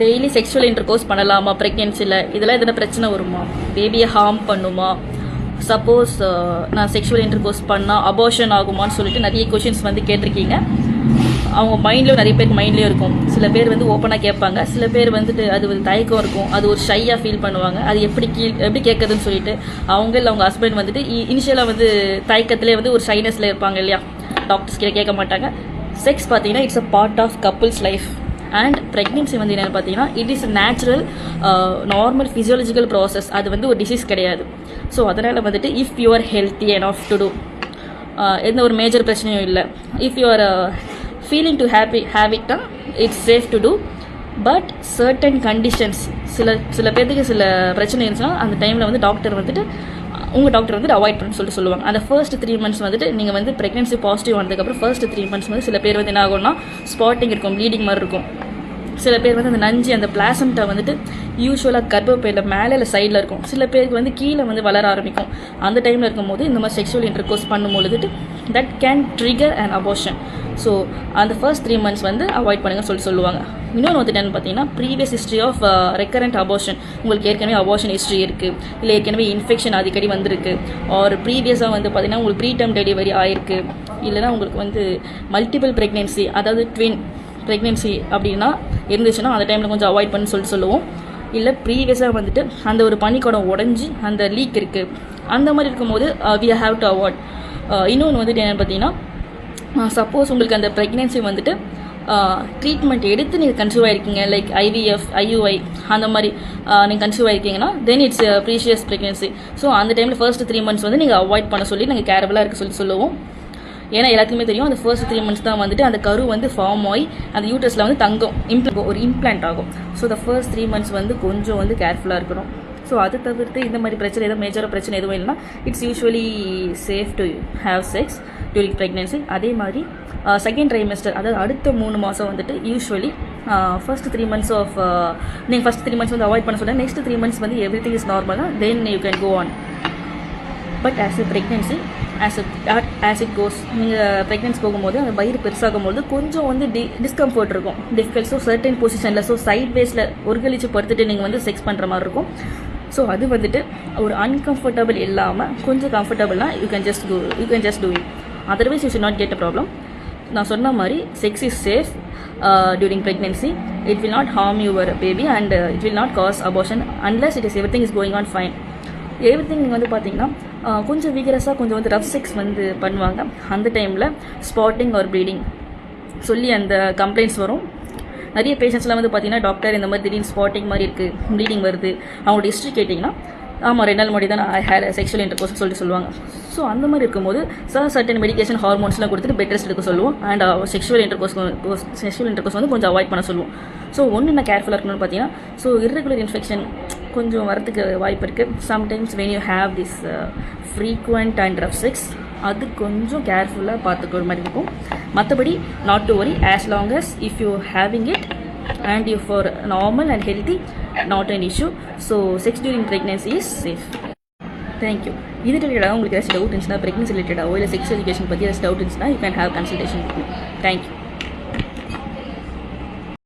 Daily sexual intercourse பண்ணலாமா? ப்ரெக்னென்சியில் இதெல்லாம் எதனா பிரச்சனை வருமா? பேபியை ஹார்ம் பண்ணுமா? சப்போஸ் நான் செக்ஷுவல் இன்டர்கோர்ஸ் பண்ணால் அபோஷன் ஆகுமான்னு சொல்லிட்டு நிறைய கொஷின்ஸ் வந்து கேட்டிருக்கீங்க. அவங்க மைண்ட்லேயும் நிறைய பேருக்கு மைண்ட்லேயும் இருக்கும். சில பேர் வந்து ஓப்பனாக கேட்பாங்க. சில பேர் வந்துட்டு அது ஒரு தயக்கம் இருக்கும். அது ஒரு ஷையாக ஃபீல் பண்ணுவாங்க. அது எப்படி கீழ் எப்படி கேட்குறதுன்னு சொல்லிட்டு அவங்க இல்லை அவங்க ஹஸ்பண்ட் வந்துட்டு இனிஷியலாக வந்து தயக்கத்திலே வந்து ஒரு ஷைனஸில் இருப்பாங்க இல்லையா? டாக்டர்ஸ் கிட்ட கேட்க மாட்டாங்க. செக்ஸ் பார்த்தீங்கன்னா it's a part of couples life and pregnancy வந்து என்னென்னு பார்த்தீங்கன்னா it is natural normal physiological process அது வந்து ஒரு டிசீஸ் கிடையாது. ஸோ அதனால் வந்துட்டு if you are healthy and of to do எந்த ஒரு மேஜர் பிரச்சனையும் இல்லை. If you are feeling to happy have it it's safe to do but certain conditions சில சில பேர்த்துக்கு சில பிரச்சனை இருந்துச்சுன்னா அந்த டைமில் வந்து டாக்டர் வந்துட்டு உங்கள் டாக்டர் வந்து அவாய்ட் பண்ணு சொல்லிட்டு சொல்லுவாங்க. அந்த ஃபர்ஸ்ட் த்ரீ மந்த்ஸ் வந்துட்டு நீங்கள் வந்து ப்ரெக்னன்சி பாசிட்டிவ் வந்ததுக்கப்புறம் ஃபர்ஸ்ட் த்ரீ மந்த்ஸ் வந்து சில பேர் வந்து என்ன ஆகும்னா ஸ்பாட்டிங் இருக்கும் ப்ளீடிங் மாதிரி இருக்கும். சில பேர் வந்து அந்த நஞ்சு அந்த பிளாசம்ட்டை வந்துட்டு யூஸ்வலாக கர்ப்பப்பையில் மேலே இல்லை சைடில் இருக்கும். சில பேருக்கு வந்து கீழே வந்து வளர ஆரம்பிக்கும். அந்த டைமில் இருக்கும்போது இந்த மாதிரி sexual intercourse பண்ணும்பொழுதுட்டு that can trigger and abortion so அந்த ஃபர்ஸ்ட் த்ரீ மந்த்ஸ் வந்து அவாய்ட் பண்ணுங்கன்னு சொல்லி சொல்லுவாங்க. இன்னொன்று வந்துட்டு என்னன்னு பார்த்தீங்கன்னா previous history of recurrent abortion உங்களுக்கு ஏற்கனவே அபோஷன் ஹிஸ்ட்ரி இருக்குது இல்லை ஏற்கனவே இன்ஃபெக்ஷன் அடிக்கடி வந்திருக்கு. ஆர் ப்ரீவியஸாக வந்து பார்த்தீங்கன்னா உங்களுக்கு ப்ரீ டைம் டெலிவரி ஆயிருக்கு. இல்லைனா உங்களுக்கு வந்து மல்டிபிள் ப்ரெக்னென்சி அதாவது ட்வின் ப்ரெக்னென்சி அப்படின்னா இருந்துச்சுன்னா அந்த டைமில் கொஞ்சம் அவாய்ட் பண்ணி சொல்லிட்டு சொல்லுவோம். இல்லை ப்ரீவியஸாக வந்துட்டு அந்த ஒரு பனிக்கூடம் உடஞ்சி அந்த லீக் இருக்குது அந்த மாதிரி இருக்கும்போது வி ஹாவ் டு அவாய்ட் இன்னொன்று வந்துட்டு என்னென்னு பார்த்தீங்கன்னா uh, சப்போஸ் உங்களுக்கு அந்த ப்ரெக்னென்சி வந்துட்டு uh, ட்ரீட்மெண்ட் எடுத்து நீங்கள் கன்சீவ் ஆகிருக்கீங்க லைக் ஐவிஎஃப் ஐயுஐ அந்த மாதிரி நீங்கள் conceive ஆகிருக்கீங்கன்னா then it's precious pregnancy so அந்த டைமில் ஃபர்ஸ்ட் த்ரீ மந்த்ஸ் வந்து நீங்கள் அவாய்ட் பண்ண சொல்லி நாங்கள் கேரபுளாக இருக்க சொல்லி சொல்லுவோம். ஏன்னா எல்லாத்துக்குமே தெரியும் அந்த ஃபர்ஸ்ட் த்ரீ மந்த்ஸ் தான் வந்துட்டு அந்த கரு வந்து ஃபார்ம் ஆகி அந்த யூட்டஸில் வந்து தங்கும். இம்ப்ள ஒரு இம்ப்ளான்ட் ஆகும். So the first three months வந்து கொஞ்சம் வந்து கேர்ஃபுல்லாக இருக்கணும். ஸோ அது தவிர்த்து இந்த மாதிரி பிரச்சனை எதுவும் மேஜராக பிரச்சனை எதுவும் இல்லைன்னா it's usually safe to have sex during pregnancy அதே மாதிரி uh, செகண்ட் ட்ரைமெஸ்டர் அதாவது அடுத்த மூணு மாதம் வந்துட்டு usually first three months of நீங்கள் ஃபஸ்ட் த்ரீ மந்த்ஸ் வந்து அவாய்ட் பண்ண சொல்ல நெக்ஸ்ட் த்ரீ மந்த்ஸ் வந்து எவ்ரி திங் இஸ் நார்மலாக then you can go on but as a pregnancy as as it goes நீங்கள் ப்ரெக்னென்ஸ் போகும்போது அந்த வயிறு பெருசாகும் போது கொஞ்சம் வந்து டி டிஸ்கம்ஃபர்ட் இருக்கும். டிஃபிகல்ட் ஸோ சர்டன் பொசிஷனில் ஸோ சைட் வேஸில் ஒருகழிச்சு படுத்துட்டு நீங்கள் வந்து செக்ஸ் பண்ணுற மாதிரி இருக்கும். ஸோ அது வந்துட்டு ஒரு அன்கம்ஃபர்டபுள் இல்லாமல் கொஞ்சம் கம்ஃபர்டபுள்னா you can just do you can just do it otherwise you should not get a problem நான் சொன்ன மாதிரி sex is safe during pregnancy it will not harm your baby and it will not cause abortion unless it is everything is going on fine everything வந்து பார்த்தீங்கன்னா கொஞ்சம் விகரஸாக கொஞ்சம் வந்து rough sex வந்து பண்ணுவாங்க. அந்த டைமில் ஸ்பாட்டிங் ஆர் ப்ளீடிங் சொல்லி அந்த கம்ப்ளைண்ட்ஸ் வரும். நிறைய பேஷண்ட்ஸ்லாம் வந்து பார்த்தீங்கன்னா டாக்டர் இந்த மாதிரி திடீர்னு ஸ்பாட்டிங் மாதிரி இருக்குது ப்ளீடிங் வருது. அவங்களோட ஹிஸ்ட்ரி கேட்டிங்கன்னா ஆமாம் ரெண்டு நாள் முன்னாடி தான் ஹேர் செக்ஷுவல் இன்டர்கோர்ஸ் சொல்லிட்டு சொல்லுவாங்க. ஸோ அந்த மாதிரி இருக்கும்போது சார் சர்டன் மெடிகேஷன் ஹார்மோன்ஸ்லாம் கொடுத்துட்டு பெட் ரெஸ்ட் எடுக்க சொல்லுவோம். And sexual intercourse sexual intercourse வந்து கொஞ்சம் அவாய்ட் பண்ண சொல்லுவோம். ஸோ ஒன்று நான் கேர்ஃபுல்லாக இருக்கணும்னு பார்த்தீங்கன்னா ஸோ இர்ரெகுலர் இன்ஃபெக்ஷன் கொஞ்சம் வரத்துக்கு வாய்ப்பு இருக்குது sometimes when you have this frequent and rough sex அது கொஞ்சம் கேர்ஃபுல்லாக பார்த்துக்கிற மாதிரி இருக்கும். மற்றபடி not to worry as long as if you having it and you for normal and healthy not an issue so sex during pregnancy is safe thank you இது ரிலேட்டடாக உங்களுக்கு ஏதாச்சும் டவுட் இருந்துச்சுன்னா ப்ரெக்னன்சி ரிலேட்டடாக இல்லை செக்ஸ் எஜுகேஷன் பற்றி ஏதாச்சும் doubt இருந்துச்சுன்னா you can have consultation thank you